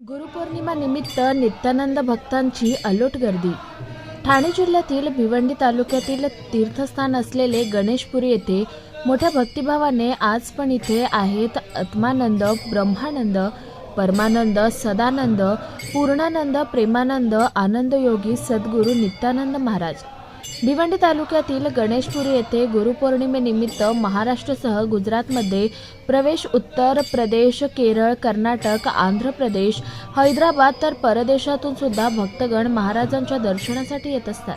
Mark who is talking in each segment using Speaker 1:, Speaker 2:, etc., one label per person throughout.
Speaker 1: गुरुपौर्णिमा निमित्त नित्यानंद भक्तांची अलोट गर्दी. ठाणे जिल्ह्यातील भिवंडी तालुक्यातील तीर्थस्थान असलेले गणेशपुरी येथे मोठ्या भक्तिभावाने आज पण इथे आहेत आत्मानंद ब्रह्मानंद परमानंद सदानंद पूर्णानंद प्रेमानंद आनंदयोगी सद्गुरू नित्यानंद महाराज. भिवंडी तालुक्यातील गणेशपुरी येथे गुरुपौर्णिमेनिमित्त महाराष्ट्रासह गुजरातमध्ये प्रवेश उत्तर प्रदेश केरळ कर्नाटक आंध्र प्रदेश हैदराबाद तर परदेशातून सुद्धा भक्तगण महाराजांच्या दर्शनासाठी येत असतात.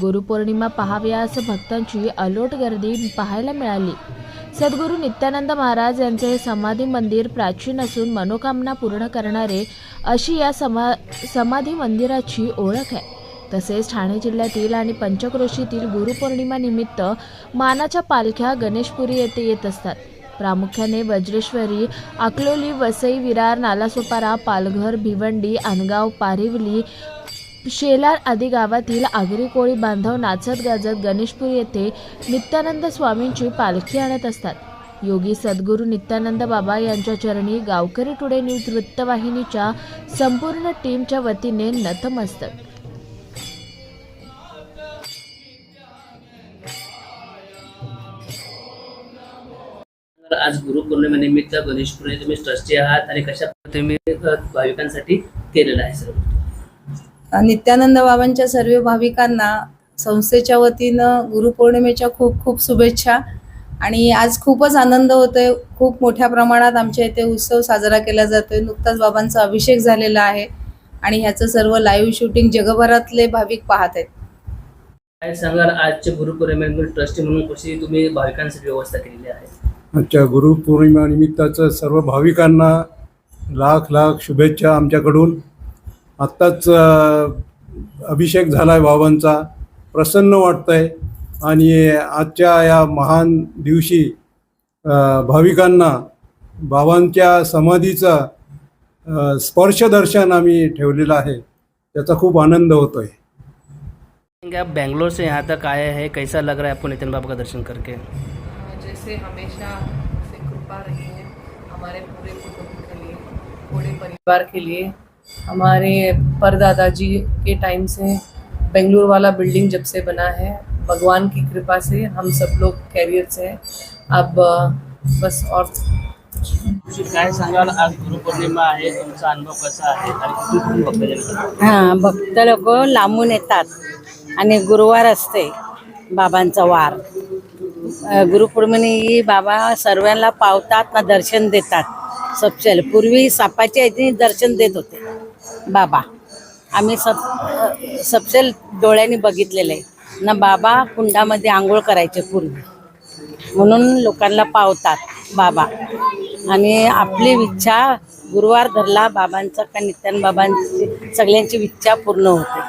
Speaker 1: गुरुपौर्णिमा पहाव्यास भक्तांची अलोट गर्दी पाहायला मिळाली. सद्गुरू नित्यानंद महाराज यांचे हे समाधी मंदिर प्राचीन असून मनोकामना पूर्ण करणारे अशी या समा समाधी मंदिराची ओळख आहे. तसेच ठाणे जिल्ह्यातील आणि पंचक्रोशीतील गुरुपौर्णिमानिमित्त मानाच्या पालख्या गणेशपुरी येथे येत असतात. प्रामुख्याने वज्रेश्वरी अकलोली वसई विरार नालासोपारा पालघर भिवंडी अनगाव पारिवली शेलार आदी गावातील आगरी कोळी बांधव नाचत गाजत गणेशपुरी येथे नित्यानंद स्वामींची पालखी आणत असतात. योगी सद्गुरू नित्यानंद बाबा यांच्या चरणी गावकरी टुडे न्यूज वृत्तवाहिनीच्या संपूर्ण टीमच्या वतीने नतमस्तक
Speaker 2: आज गुरुपौर्णिमेनिमित्त गणेशपुरी तुम्ही ट्रस्टी आहात आणि कशा तुम्ही भाविकांसाठी केलेलं आहे सर
Speaker 3: नित्यानंद बाबांच्या सर्व भाविकांना संस्थेच्या वतीनं गुरुपौर्णिमेच्या खूप खूप शुभेच्छा. आणि आज खूपच आनंद होतोय. खूप मोठ्या प्रमाणात आमच्या इथे उत्सव साजरा केला जातोय. नुकताच बाबांचा अभिषेक झालेला आहे. आणि ह्याचं सर्व लाईव्ह शूटिंग जगभरातले भाविक पाहत आहेत.
Speaker 2: काय सांगाल आजच्या गुरुपौर्णिमेनिमित्त ट्रस्टी म्हणून कशी तुम्ही भाविकांसाठी व्यवस्था केलेली आहे?
Speaker 4: आजच्या गुरुपौर्णिमानिमित्ताचं सर्व भाविकांना लाख लाख शुभेच्छा आमच्याकडून. आत्ताच अभिषेक झाला आहे भावांचा. प्रसन्न वाटतं आहे आणि आजच्या या महान दिवशी भाविकांना बाबांच्या समाधीचा स्पर्शदर्शन आम्ही ठेवलेलं आहे. त्याचा खूप आनंद होतो आहे
Speaker 2: आप बैंगलोर से यहाँ तक आए हैं कैसा लग रहा है आपको नितिन बाबा का दर्शन करके?
Speaker 5: जैसे हमेशा से कृपा रही है हमारे पूरे कुटुंब के लिए पूरे परिवार के लिए। हमारे परदादा जी के टाइम से बेंगलुरु वाला बिल्डिंग जब से बना है भगवान की कृपा से हम सब लोग कैरियर हैं। अब बस और
Speaker 2: काय सांगाल? आज गुरुपौर्णिमा आहे तुमचा अनुभव कसा आहे? आणि कुठून कुठून भक्त येतात?
Speaker 6: हाँ भक्त लोक लांबून येतात आणि गुरुवार असते बाबांचा वार. गुरुपौर्णिमेने बाबा सर्वांना पावतात ना दर्शन देतात. सपशेल. पूर्वी सापाच्या ह्याच्याने दर्शन देत होते. बाबा आम्ही सप सपशेल डोळ्यांनी बघितलेलं. आहे ना बाबा कुंडामध्ये आंघोळ करायचे पूर्वी. म्हणून लोकांना पावतात बाबा. आणि आपली इच्छा गुरुवार धरला बाबांचा का नित्यान बाबांची सगळ्यांची इच्छा पूर्ण होते.